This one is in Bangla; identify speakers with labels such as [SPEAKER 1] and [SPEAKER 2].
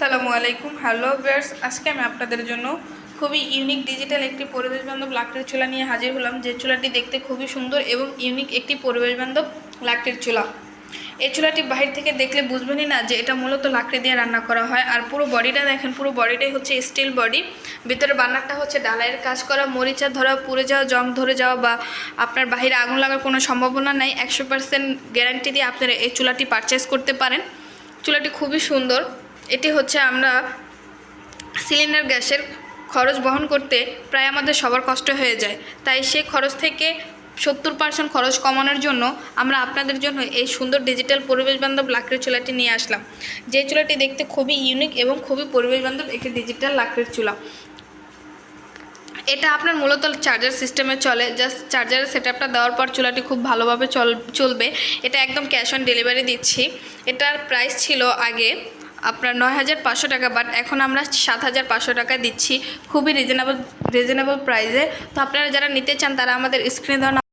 [SPEAKER 1] আসসালামু আলাইকুম। হ্যালো ভিউয়ার্স আজকে আমি আপনাদের জন্য খুবই ইউনিক ডিজিটাল একটি পরিবেশ বান্ধব লাকড়ির চুলা নিয়ে হাজির হলাম। যে চুলাটি দেখতে খুবই সুন্দর এবং ইউনিক একটি পরিবেশ বান্ধব লাকড়ির চুলা। এই চুলাটি বাহির থেকে দেখলে বুঝবেনই না যে এটা মূলত লাকড়ি দিয়ে রান্না করা হয়। আর পুরো বডিটা দেখেন, পুরো বডিটাই হচ্ছে স্টিল বডি ভিতরে বান্নারটা হচ্ছে ডালাইয়ের কাজ করা, মরিচা ধরা, পুড়ে যাওয়া, জং ধরে যাওয়া বা আপনার বাহিরে আগুন লাগার কোনো সম্ভাবনা নাই। একশো পার্সেন্ট গ্যারান্টি দিয়ে আপনারা এই চুলাটি পারচেস করতে পারেন। চুলাটি খুবই সুন্দর। এটি হচ্ছে আমরা সিলিন্ডার গ্যাসের খরচ বহন করতে প্রায় আমাদের সবার কষ্ট হয়ে যায়। তাই সেই খরচ থেকে সত্তর পার্সেন্ট খরচ কমানোর জন্য আমরা আপনাদের জন্য এই সুন্দর ডিজিটাল পরিবেশ বান্ধব লাকড়ির চুলাটি নিয়ে আসলাম। যে চুলাটি দেখতে খুবই ইউনিক এবং খুবই পরিবেশ বান্ধব একটি ডিজিটাল লাকড়ির চুলা। এটা আপনার মূলত চার্জার সিস্টেমে চলে। জাস্ট চার্জারের সেট আপটা দেওয়ার পর চুলাটি খুব ভালোভাবে চল, চলবে। এটা একদম ক্যাশ অন ডেলিভারি দিচ্ছি। এটার প্রাইস ছিল আগে আপনার নয় হাজার পাঁচশো টাকা বাট এখন আমরা সাত হাজার পাঁচশো টাকা দিচ্ছি। খুবই রিজনেবল রিজনেবল প্রাইসে তো আপনারা যারা নিতে চান, তারা আমাদের স্ক্রিনে দেওয়া